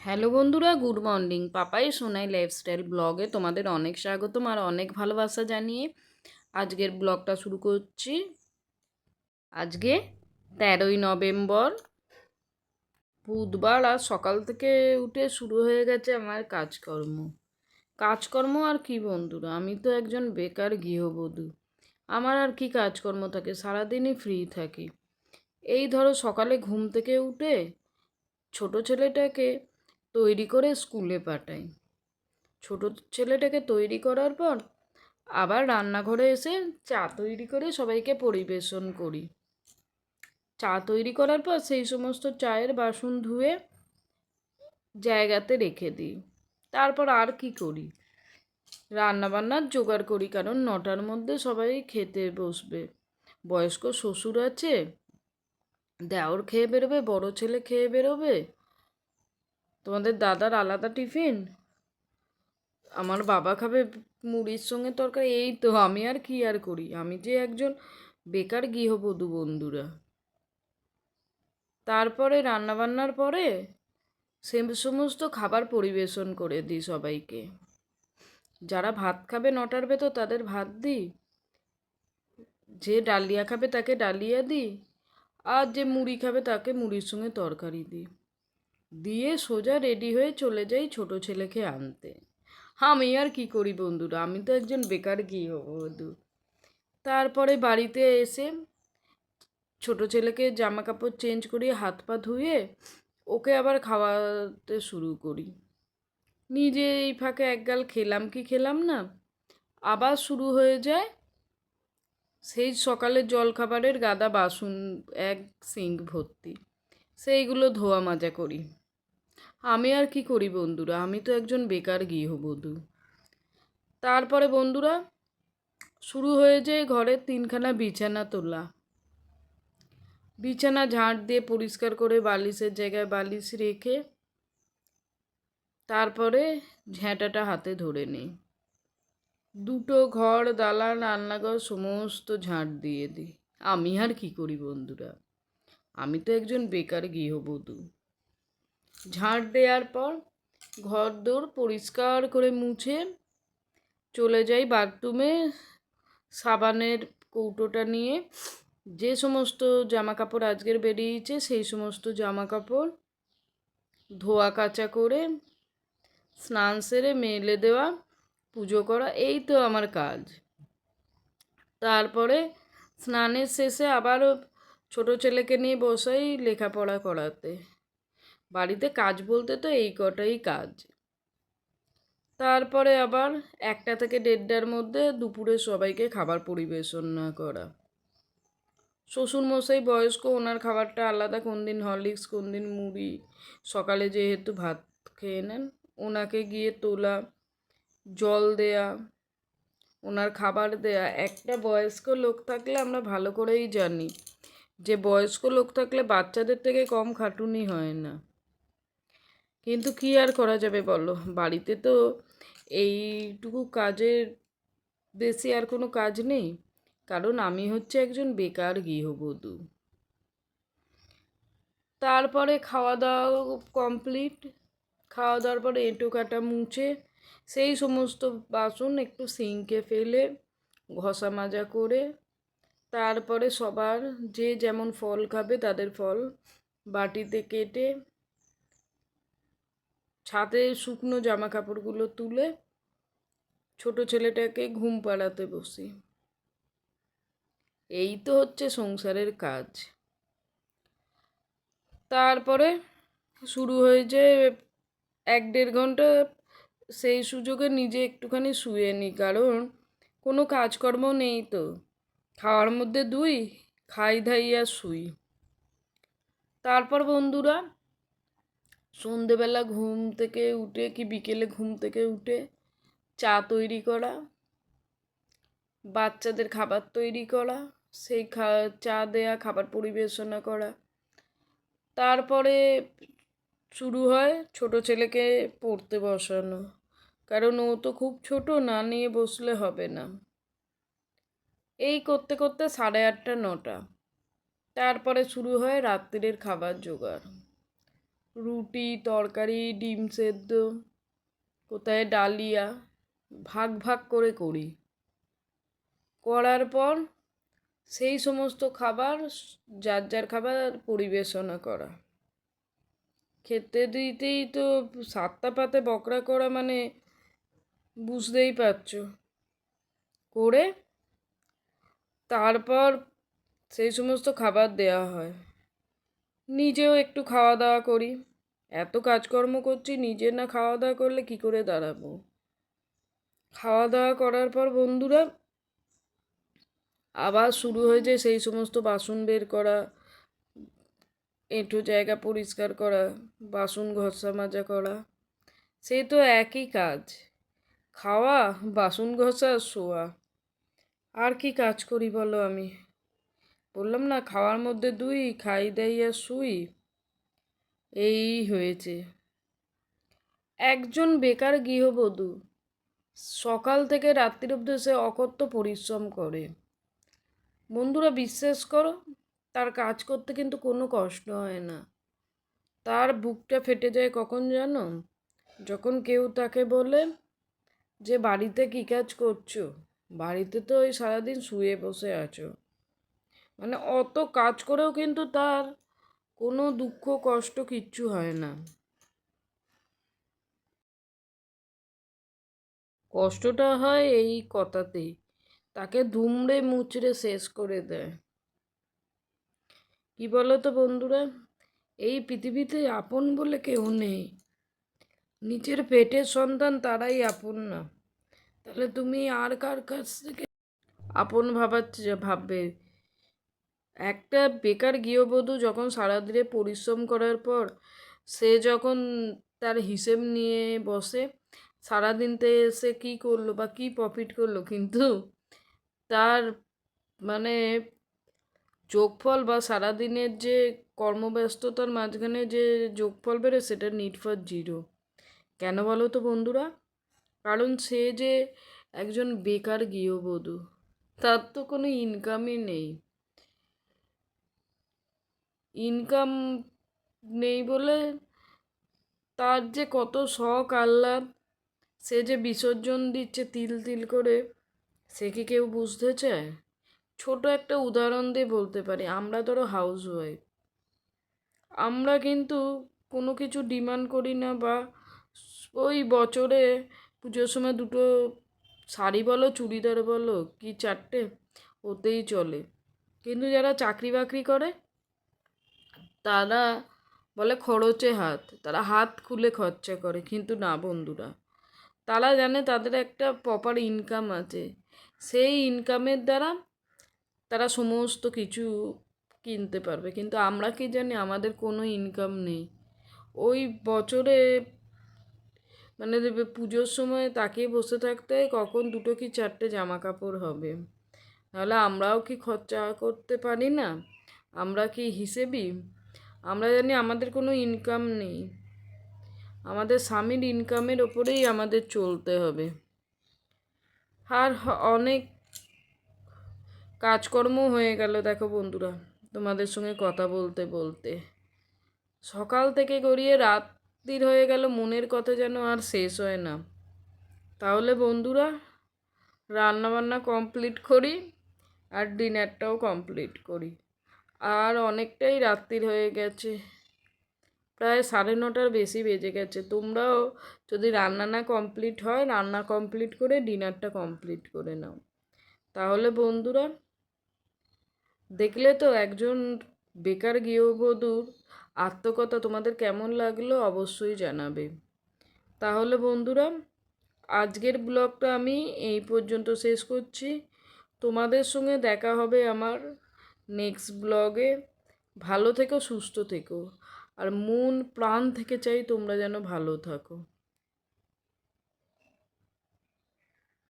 Hello বন্ধুরা, good morning. Papai Sonai lifestyle ব্লগে তোমাদের অনেক স্বাগতম আর অনেক ভালোবাসা জানিয়ে আজকের ব্লগটা শুরু করছি। আজকে তেরোই নভেম্বর, বুধবার আর সকাল থেকে উঠে শুরু হয়ে গেছে আমার কাজকর্ম। কাজকর্ম আর কি বন্ধুরা, আমি তো একজন বেকার গৃহবধূ। আমার আর কি কাজকর্ম থাকে, সারাদিনই ফ্রি থাকি। এই ধরো সকালে ঘুম থেকে উঠে ছোট ছেলেটাকে তৈরি করে স্কুলে পাঠাই। ছোট ছেলেটাকে তৈরি করার পর আবার রান্নাঘরে এসে চা তৈরি করে সবাইকে পরিবেশন করি। চা তৈরি করার পর সেই সমস্ত চায়ের বাসন ধুয়ে জায়গাতে রেখে দিই। তারপর আর কি করি? রান্নাবান্নার জোগাড় করি, কারণ নটার মধ্যে সবাই খেতে বসবে। বয়স্ক শ্বশুর আছে, দেওর খেয়ে বেরোবে, বড় ছেলে খেয়ে বেরোবে তোমাদের দাদার আলাদা টিফিন? আমার বাবা খাবে মুড়ির সঙ্গে তরকারি, এই তো, আমি আর কি আর করি? আমি যে একজন বেকার গৃহবধূ বন্ধুরা। তারপরে রান্নাবান্নার পরে সে সমস্ত খাবার পরিবেশন করে দিই সবাইকে। যারা ভাত খাবে নটার ভেতর তাদের ভাত দিই। যে ডালিয়া খাবে তাকে ডালিয়া দিই। আর যে মুড়ি খাবে তাকে মুড়ির সঙ্গে তরকারি দিই। দিয়ে সোজা রেডি হয়ে চলে যাই ছোট ছেলেকে আনতে। হ্যাঁ আমি আর কি করি বন্ধুরা? আমি তো একজন বেকার গৃহবধূ। তারপরে বাড়িতে এসে ছোট ছেলেকে জামা কাপড় চেঞ্জ করি হাত পা ধুয়ে ওকে আবার খাওয়াতে শুরু করি। নিজে এই ফাঁকে একগাল খেলাম কি খেলাম না, আবার শুরু হয়ে যায় সেই সকালের জলখাবারের গাদা বাসন, এক সিঙ্ক ভর্তি। সেইগুলো ধোয়া মাজা করি। আমি আর কি করি বন্ধুরা? আমি তো একজন বেকার গৃহবধূ। তারপরে বন্ধুরা, শুরু হয়ে যায় ঘরের তিনখানা বিছানা তোলা। বিছানা ঝাঁট দিয়ে পরিষ্কার করে বালিশের জায়গায় বালিশ রেখে তারপরে ঝ্যাঁটাটা হাতে ধরে নিই। দুটো ঘর, দালান, রান্নাঘর সমস্ত ঝাঁট দিয়ে দিই। আমি আর কি করি বন্ধুরা? আমি তো একজন বেকার গৃহবধূ। ঝাঁট দেওয়ার পর ঘর দোর পরিষ্কার করে মুছে চলে যাই বাথরুমে। সাবানের কৌটোটা নিয়ে যে সমস্ত জামা কাপড় আজকের বেরিয়েছে সেই সমস্ত জামা কাপড় ধোয়া কাচা করে স্নান সেরে মেলে দেওয়া, পুজো করা, এই তো আমার কাজ। তারপরে স্নানের শেষে আবারও ছোটো ছেলেকে নিয়ে বসাই লেখাপড়া করাতে। বাড়িতে কাজ বলতে তো এই কটাই কাজ। তারপরে আবার একটা থেকে দেড়টার মধ্যে দুপুরে সবাইকে খাবার পরিবেশন না করা। শ্বশুরমশাই বয়স্ক, ওনার খাবারটা আলাদা, কোন দিন হরলিক্স, কোন দিন মুড়ি। সকালে যেহেতু ভাত খেয়ে নেন, ওনাকে গিয়ে তোলা, জল দেয়া, ওনার খাবার দেয়া। একটা বয়স্ক লোক থাকলে আমরা ভালো করেই জানি, যে বয়স্ক লোক থাকলে বাচ্চাদের থেকে কম খাটুনি হয় না। কিন্তু কী আর করা যাবে বলো? বাড়িতে তো এইটুকু কাজের বেশি আর কোনো কাজ নেই। কারণ আমি হচ্ছে একজন বেকার গৃহবধূ। তারপরে খাওয়া দাওয়া কমপ্লিট। খাওয়া দাওয়ার পরে এঁটো কাটা মুছে সেই সমস্ত বাসন একটু সিঙ্কে ফেলে ঘষা মাজা করে, তারপরে সবার যে যেমন ফল খাবে তাদের ফল বাটিতে কেটে ছাদে শুকনো জামা কাপড়গুলো তুলে ছোট ছেলেটাকে ঘুম পাড়াতে বসি। এই তো হচ্ছে সংসারের কাজ। তারপরে শুরু হয়ে হয়েছে এক দেড় ঘণ্টা সেই সুযোগে নিজে একটুখানি শুয়ে নিই কারণ কোনো কাজকর্ম নেই তো। খাওয়ার মধ্যে দুই, খাই ধাই আর শুই। তারপর বন্ধুরা সন্ধেবেলা ঘুম থেকে উঠে কি বিকেলে ঘুম থেকে উঠে চা তৈরি করা, বাচ্চাদের খাবার তৈরি করা, সেই খা, চা দেয়া, খাবার পরিবেশনা করা। তারপরে শুরু হয় ছোট ছেলেকে পড়তে বসানো, কারণ ও তো খুব ছোট, না নিয়ে বসলে হবে না। এই করতে করতে সাড়ে আটটা, নটা। তারপরে শুরু হয় রাত্রির খাবার জোগাড়। রুটি, তরকারি, ডিম সেদ্ধ, কোথায় ডালিয়া, ভাগ ভাগ করে করি। করার পর সেই সমস্ত খাবার, যার যার খাবার পরিবেশনা করা। খেতে দিতেই তো সাতটা পাতে বকরা করা মানে বুঝতেই পারছ। করে তারপর সেই সমস্ত খাবার দেওয়া হয়। নিজেও একটু খাওয়া দাওয়া করি। এত কাজকর্ম করছি নিজে না খাওয়া দাওয়া করলে কি করে দাঁড়াবো? খাওয়া দাওয়া করার পর বন্ধুরা, আবার শুরু হয়ে যায় সেই সমস্ত বাসন বের করা এঁটো জায়গা পরিষ্কার করা, বাসন ঘষা মাজা করা। সেই তো একই কাজ। খাওয়া, বাসন ঘষা শোয়া। আর কি কাজ করি বলো আমি? বললাম, না, খাওয়ার মধ্যে দুই, খাই দাই আর শুই। এই হয়েছে। একজন বেকার গৃহবধূ, সকাল থেকে রাত্রির অবধি সে অকথ্য পরিশ্রম করে। বন্ধুরা, বিশ্বাস করো, তার কাজ করতে কিন্তু কোনো কষ্ট হয় না। তার বুকটা ফেটে যায় কখন জানো? যখন কেউ তাকে বলে যে, বাড়িতে কী কাজ করছ? বাড়িতে তো ওই সারাদিন শুয়ে বসে আছো। মানে অত কাজ করেও কিন্তু তার কোনো দুঃখ, কষ্ট কিচ্ছু হয় না। কষ্টটা হয় এই কথাতেই। তাকে দুমড়ে মুচড়ে শেষ করে দেয়। কি বলো তো বন্ধুরা? এই পৃথিবীতে আপন বলে কেউ নেই। নিচের পেটের সন্তান তারাই আপন না। তাহলে তুমি আর কার কাছ থেকে আপন ভাবাচ্ছে, ভাববে? একটা বেকার গৃহবধূ যখন সারাদিনে পরিশ্রম করার পর, সে যখন তার হিসেব নিয়ে বসে, সারাদিনতে সে কী করল বা কী প্রফিট করল কিন্তু তার মানে যোগফল বা সারাদিনের যে কর্মব্যস্ততার মাঝখানে যে যোগফল বেরোয় সেটা নিট ফর জিরো কেন বলো তো বন্ধুরা? কারণ সে যে একজন বেকার গৃহবধূ, তার তো কোনো ইনকামই নেই। ইনকাম নেই বলে তার যে কত শখ আহ্লাদ, সে যে বিসর্জন দিচ্ছে তিল তিল করে, সে কি কেউ বুঝতে চায়? ছোট একটা উদাহরণ দিয়ে বলতে পারি, আমরা ধরো হাউস ওয়াইফ আমরা কিন্তু কোনো কিছু ডিমান্ড করি না বা ওই বছরে পুজোর সময় দুটো শাড়ি বলো, চুড়িদার বলো, কি চারটে ওতেই চলে। কিন্তু যারা চাকরি বাকরি করে তারা বলে খরচে হাত, তারা হাত খুলে খরচা করে। কিন্তু না বন্ধুরা, তারা জানে তাদের একটা প্রপার ইনকাম আছে। সেই ইনকামের দ্বারা তারা সমস্ত কিছু কিনতে পারবে। কিন্তু আমরা কি জানি, আমাদের কোনো ইনকাম নেই। ওই বছরে মানে পুজোর সময় তাকিয়ে বসে থাকতে কখন দুটো কি চারটে জামা কাপড় হবে। নাহলে আমরাও কি খরচা করতে পারি না? আমরা কি হিসেবি? আমরা জানি আমাদের কোনো ইনকাম নেই। আমাদের স্বামীর ইনকামের ওপরেই আমাদের চলতে হবে। আর অনেক কাজকর্ম হয়ে গেল, দেখো বন্ধুরা, তোমাদের সঙ্গে কথা বলতে বলতে। সকাল থেকে গড়িয়ে রাত্রির হয়ে গেল, মনের কথা যেন আর শেষ হয় না। তাহলে বন্ধুরা, রান্নাবান্না কমপ্লিট করি আর ডিনারটাও কমপ্লিট করি। আর অনেকটাই রাত্রির হয়ে গেছে। প্রায় সাড়ে নটার বেশি বেজে গেছে। তোমরাও যদি রান্না না কমপ্লিট হয়, রান্না কমপ্লিট করে ডিনারটা কমপ্লিট করে নাও। তাহলে বন্ধুরা, দেখলে তো একজন বেকার গৃহবধূর আত্মকথা তোমাদের কেমন লাগল অবশ্যই জানাবে। তাহলে বন্ধুরা, আজকের ব্লগটা আমি এই পর্যন্ত শেষ করছি। তোমাদের সঙ্গে দেখা হবে আমার নেক্সট ব্লগে ভালো থেকো, সুস্থ থেকো। আর মন, প্রাণ থেকে চাই তোমরা যেন ভালো থাকো।